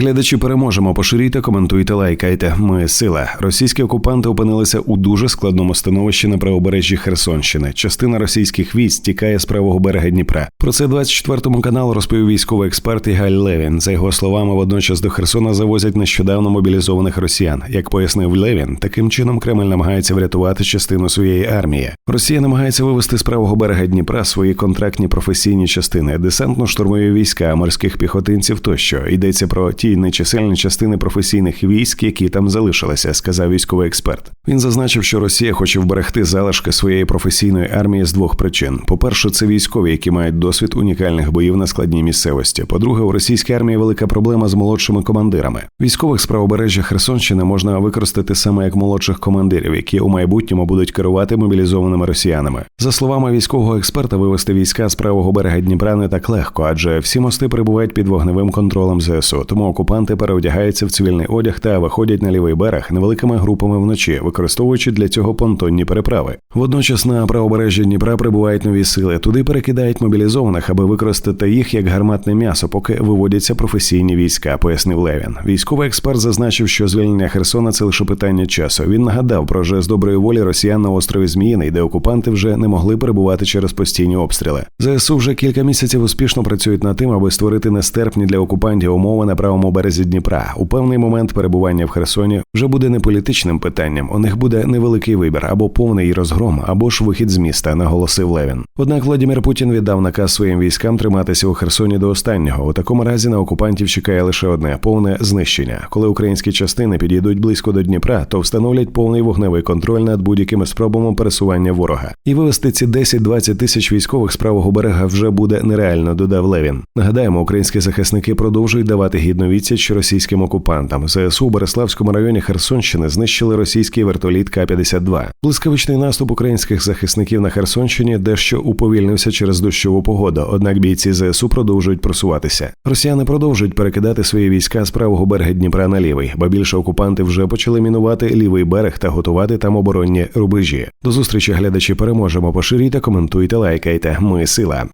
Глядачі переможемо. Поширюйте, коментуйте, лайкайте. Ми сила. Російські окупанти опинилися у дуже складному становищі на правобережжі Херсонщини. Частина російських військ тікає з правого берега Дніпра. Про це 24 каналу розповів військовий експерт Ігаль Левін. За його словами, водночас до Херсона завозять нещодавно мобілізованих росіян. Як пояснив Левін, таким чином Кремль намагається врятувати частину своєї армії. Росія намагається вивести з правого берега Дніпра свої контрактні професійні частини, десантно-штурмові війська, морських піхотинців тощо йдеться про ті нечисельні частини професійних військ, які там залишилися, сказав військовий експерт. Він зазначив, що Росія хоче вберегти залишки своєї професійної армії з двох причин: по-перше, це військові, які мають досвід унікальних боїв на складній місцевості. По-друге, у російській армії велика проблема з молодшими командирами. Військових з правобережжя Херсонщини можна використати саме як молодших командирів, які у майбутньому будуть керувати мобілізованими росіянами. За словами військового експерта, вивести війська з правого берега Дніпра не так легко, адже всі мости перебувають під вогневим контролем ЗСУ. Тому окупанти переодягаються в цивільний одяг та виходять на лівий берег невеликими групами вночі, використовуючи для цього понтонні переправи. Водночас на правобережжі Дніпра прибувають нові сили. Туди перекидають мобілізованих, аби використати їх як гарматне м'ясо, поки виводяться професійні війська, пояснив Левін. Військовий експерт зазначив, що звільнення Херсона це лише питання часу. Він нагадав про жест доброї волі росіян на острові Зміїний, де окупанти вже не могли перебувати через постійні обстріли. ЗСУ вже кілька місяців успішно працюють над тим, аби створити нестерпні для окупантів умови на березі Дніпра. У певний момент перебування в Херсоні вже буде не політичним питанням. У них буде невеликий вибір або повний розгром, або ж вихід з міста, наголосив Левін. Однак Владимир Путін віддав наказ своїм військам триматися у Херсоні до останнього. У такому разі на окупантів чекає лише одне повне знищення. Коли українські частини підійдуть близько до Дніпра, то встановлять повний вогневий контроль над будь-якими спробами пересування ворога. І вивести ці 10-20 тисяч військових з правого берега вже буде нереально, додав Левін. Нагадаємо, українські захисники продовжують давати гідну відсіч російським окупантам. ЗСУ у Береславському районі Херсонщини знищили російський вертоліт К-52. Блискавичний наступ українських захисників на Херсонщині дещо уповільнився через дощову погоду. Однак бійці ЗСУ продовжують просуватися. Росіяни продовжують перекидати свої війська з правого берега Дніпра на лівий, бо більше окупанти вже почали мінувати лівий берег та готувати там оборонні рубежі. До зустрічі глядачі переможемо. Поширюйте, коментуйте, лайкайте. Ми сила.